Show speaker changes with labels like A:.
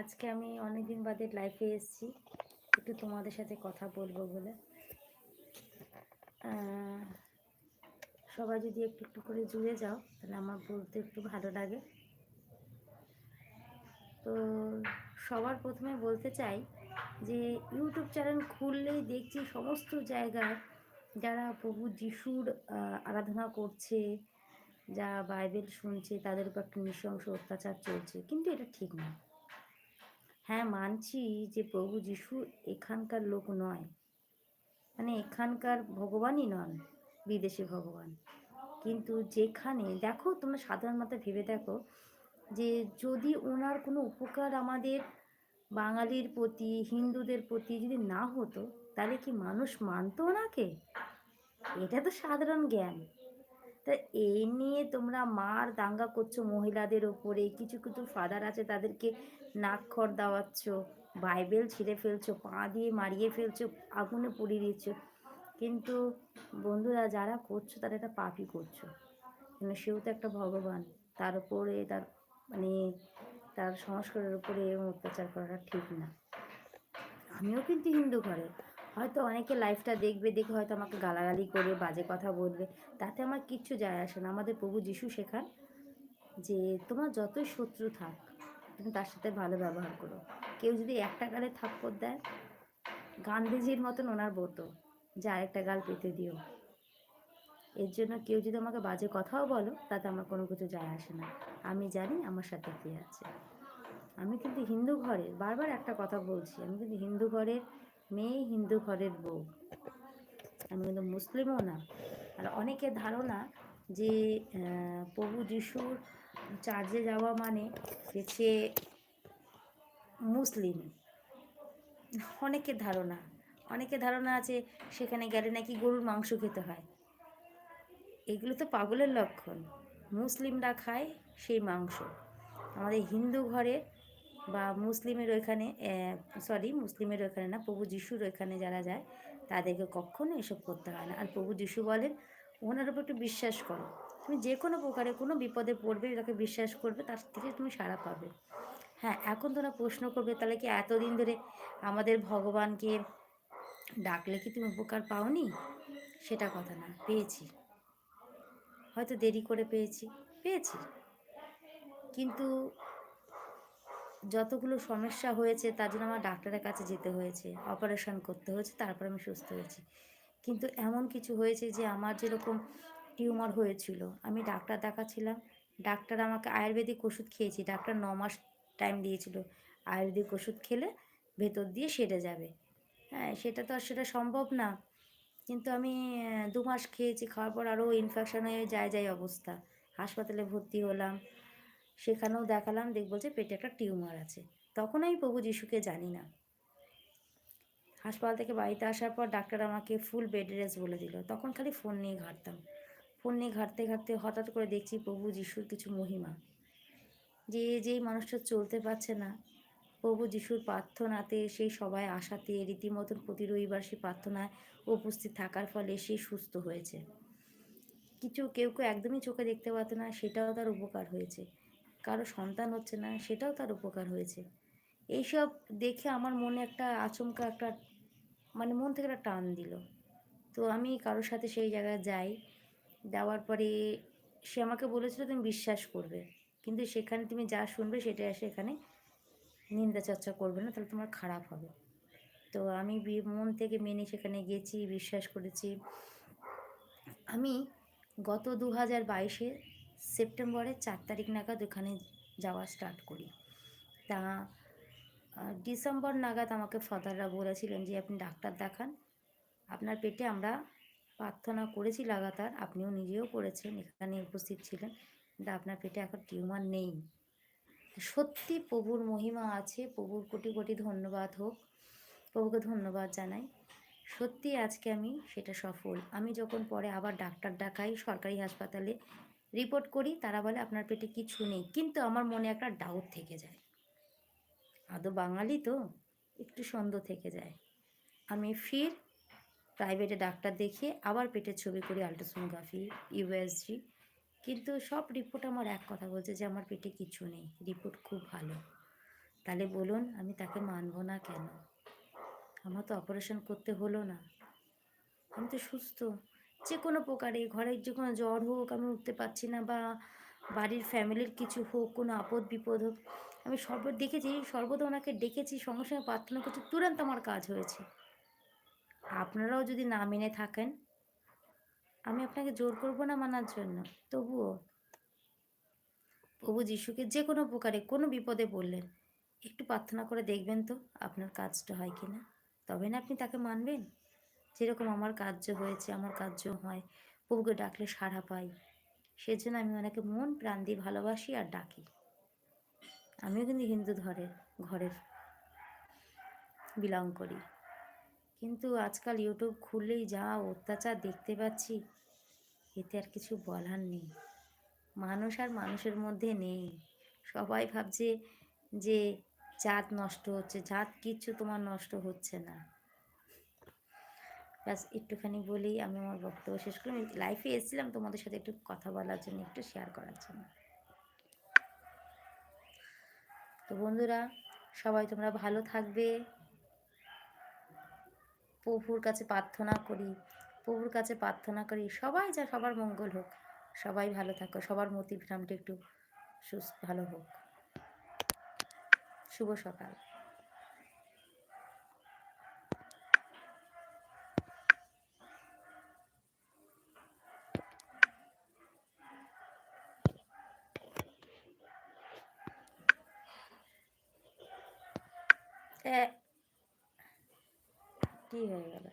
A: আজকে আমি অনেকদিন বাদে লাইফে এসেছি। একটু তোমাদের সাথে কথা বলব বলে। সবাই যদি একটু একটু করে জুড়ে যাও, তাহলে আমার বলতে একটু ভালো লাগে। তো সবার প্রথমে বলতে চাই যে ইউটিউব চ্যানেল খুললেই দেখছি সমস্ত জায়গায় যারা প্রভু যিশুর আরাধনা করছে, যা বাইবেল শুনছে, তাদের উপর একটা নৃশংস অত্যাচার চলছে। কিন্তু এটা ঠিক না হ্যাঁ মানছি যে প্রভু যিশু এখানকার লোক নয়। মানে এখানকার ভগবানই নন, বিদেশি ভগবান। কিন্তু যেখানে, দেখো তোমরা সাধারণ মাথায় ভেবে দেখো যে যদি ওনার কোনো উপকার আমাদের বাঙালির প্রতি, হিন্দুদের প্রতি যদি না হতো, তাহলে কি মানুষ মানতো ওনাকে? এটা তো সাধারণ জ্ঞান। তা এই নিয়ে তোমরা মার দাঙ্গা করছ মহিলাদের ওপরে। কিছু কিছু ফাদার আছে তাদেরকে নাকখড় দেওয়াচ্ছ, বাইবেল ছিঁড়ে ফেলছো, পা দিয়ে মারিয়ে ফেলছো, আগুনে পুড়িয়ে দিচ্ছ কিন্তু বন্ধুরা, যারা করছ তারা একটা পাপই করছ। কেন সেও তো একটা ভগবান। তার উপরে তার মানে তার সংস্কারের উপরে অত্যাচার করাটা ঠিক না। আমিও কিন্তু হিন্দু ঘরে। হয়তো অনেকে লাইফটা দেখবে, দেখে হয়তো আমাকে গালাগালি করে, বাজে কথা বলবে। তাতে আমার কিচ্ছু যায় আসে না। আমাদের প্রভু যিশু শেখান যে তোমার যতই শত্রু থাক, তুমি তার সাথে ভালো ব্যবহার করো। কেউ যদি একটা গালে থাপ্পড় দেয়, গান্ধীজির মতন ওনার বতো যে আরেকটা গাল পেতে দিও। এর জন্য কেউ যদি আমাকে বাজে কথাও বলো, তাতে আমার কোনো কিছু যায় আসে না। আমি জানি আমার সাথে কে আছে। আমি কিন্তু হিন্দু ঘরের, বারবার একটা কথা বলছি, আমি কিন্তু হিন্দু ঘরের মেয়ে হিন্দু ঘরের বউ। আমি কিন্তু মুসলিমও না। আর অনেকের ধারণা যে প্রভু যিশুর চার্চে যাওয়া মানে হচ্ছে মুসলিম। অনেকের ধারণা। অনেকের ধারণা আছে সেখানে গেলে নাকি গরুর মাংস খেতে হয়। এগুলো তো পাগলের লক্ষণ। মুসলিমরা খায় সেই মাংস। আমাদের হিন্দু ঘরে বা মুসলিমের ওইখানে সরি মুসলিমের ওইখানে না, প্রভু যিশুর ওইখানে যারা যায়, তাদেরকে কখনো এসব করতে হয় না। আর প্রভু যিশু বলেন, ওনার উপর একটু বিশ্বাস করো। তুমি যে কোনো প্রকারে কোনো বিপদে পড়বে তাকে বিশ্বাস করবে, তার থেকে তুমি সাড়া পাবে। হ্যাঁ এখন তোরা প্রশ্ন করবে, তাহলে কি এতদিন ধরে আমাদের ভগবানকে ডাকলে কি তুমি উপকার পাওনি? সেটা কথা না, পেয়েছি। হয়তো দেরি করে পেয়েছি পেয়েছি। কিন্তু যতগুলো সমস্যা হয়েছে, তার জন্য আমার ডাক্তারের কাছে যেতে হয়েছে। অপারেশন করতে হয়েছে, তারপর আমি সুস্থ হয়েছি। কিন্তু এমন কিছু হয়েছে যে, আমার যেরকম টিউমার হয়েছিল, আমি ডাক্তার দেখাচ্ছিলাম। ডাক্তার আমাকে আয়ুর্বেদিক ওষুধ খেয়েছি, ডাক্তার ন মাস টাইম দিয়েছিল। আয়ুর্বেদিক ওষুধ খেলে ভেতর দিয়ে সেরে যাবে। হ্যাঁ সেটা তো আর সেটা সম্ভব না। কিন্তু আমি দু মাস খেয়েছি, খাওয়ার পর আরও ইনফেকশন হয়ে যায় যায় অবস্থা। হাসপাতালে ভর্তি হলাম। সেখানেও দেখালাম দেখ বলছে পেটে একটা টিউমার আছে। তখন আমি প্রভু যিশুকে জানি না। হাসপাতাল থেকে বাড়িতে আসার পর ডাক্তার আমাকে ফুল বেড রেস্ট বলে দিল। তখন খালি ফোন নিয়ে ঘাঁটতাম। ফোন নিয়ে ঘাঁটতে ঘাঁটতে হঠাৎ করে দেখছি প্রভু যিশুর কিছু মহিমা। যে যেই মানুষটা চলতে পারছে না, প্রভু যিশুর প্রার্থনাতে সেই সবাই আশাতে, রীতিমতন প্রতি রবিবার সেই প্রার্থনায় উপস্থিত থাকার ফলে সে সুস্থ হয়েছে। কিছু কেউ কেউ একদমই চোখে দেখতে পারতো না, সেটাও তার উপকার হয়েছে। কারও সন্তান হচ্ছে না, সেটাও তার উপকার হয়েছে। এইসব দেখে আমার মনে একটা আচমকা একটা মানে মন থেকে একটা টান দিল। তো আমি কারোর সাথে সেই জায়গায় যাই, যাওয়ার পরে সে আমাকে বলেছিল, তুমি বিশ্বাস করবে। কিন্তু সেখানে তুমি যা শুনবে সেটা এসে এখানে নিন্দা চর্চা করবে না, তাহলে তোমার খারাপ হবে। তো আমি মন থেকে মেনে সেখানে গেছি, বিশ্বাস করেছি। আমি গত দু হাজার বাইশে সেপ্টেম্বরের চার তারিখ নাগাদ ওখানে যাওয়া স্টার্ট করি। তা ডিসেম্বর নাগাদ আমাকে ফাদাররা বলেছিলেন যে, আপনি ডাক্তার দেখান। আপনার পেটে আমরা প্রার্থনা করেছি লাগাতার, আপনিও নিজেও করেছেন, এখানে উপস্থিত ছিলেন। কিন্তু আপনার পেটে এখন টিউমার নেই। সত্যি প্রভুর মহিমা আছে, প্রভুর কোটি কোটি ধন্যবাদ হোক, প্রভুকে ধন্যবাদ জানাই। সত্যি আজকে আমি সেটা সফল। আমি যখন পরে আবার ডাক্তার দেখাই, সরকারি হাসপাতালে রিপোর্ট করি, তারা বলে, আপনার পেটে কিছু নেই। কিন্তু আমার মনে একটা ডাউট থেকে যায়। আদৌ বাঙালি তো একটু সন্দেহ থেকে যায়। আমি ফির প্রাইভেটে ডাক্তার দেখিয়ে আবার পেটের ছবি করি আলট্রাসোনোগ্রাফি ইউএসজি কিন্তু সব রিপোর্ট আমার এক কথা বলছে যে, আমার পেটে কিছু নেই। রিপোর্ট খুব ভালো। তাহলে বলুন, আমি তাকে মানব না কেন? আমার তো অপারেশন করতে হলো না। আমি তো সুস্থ। যে কোনো প্রকারে ঘরের যে কোনো জ্বর হোক আমি উঠতে পারছি না বা বাড়ির ফ্যামিলির কিছু হোক, কোনো আপদ বিপদ হোক, আমি সর্ব, দেখেছি, সর্বদা ওনাকে ডেকেছি, সঙ্গে সঙ্গে প্রার্থনা করছি, তুরন্ত আমার কাজ হয়েছে। আপনারাও যদি না মেনে থাকেন, আমি আপনাকে জোর করব না মানার জন্য। তবুও প্রভু যিশুকে যে কোনো প্রকারে, কোনো বিপদে বললেন একটু প্রার্থনা করে দেখবেন তো আপনার কাজটা হয় কি না তবে না আপনি তাকে মানবেন। যেরকম আমার কার্য হয়েছে, আমার কার্য হয়। প্রভুকে ডাকলে সাড়া পাই। সেজন্য আমি ওনাকে মন প্রাণ দিয়ে ভালোবাসি আর ডাকি। আমিও কিন্তু হিন্দু ধরের, ঘরের বিলং করি। কিন্তু আজকাল ইউটিউব খুললেই যা অত্যাচার দেখতে পাচ্ছি, এতে আর কিছু বলার নেই। মানুষ আর মানুষের মধ্যে নেই। সবাই ভাবছে যে জাত নষ্ট হচ্ছে, জাত কিচ্ছু তোমার নষ্ট হচ্ছে না। ব্যাস, একটুখানি বলেই আমি আমার বক্তব্য শেষ করি আমি লাইফে এসেছিলাম, তোমাদের সাথে একটু কথা বলার জন্য, একটু শেয়ার করার জন্য। তো বন্ধুরা, সবাই তোমরা ভালো থাকবে। প্রভুর কাছে প্রার্থনা করি, প্রভুর কাছে প্রার্থনা করি, সবাই যা সবার মঙ্গল হোক, সবাই ভালো থাকো, সবার মতিভ্রামটা একটু সুস্থ, ভালো হোক। শুভ সকাল। কি হয়ে গেল?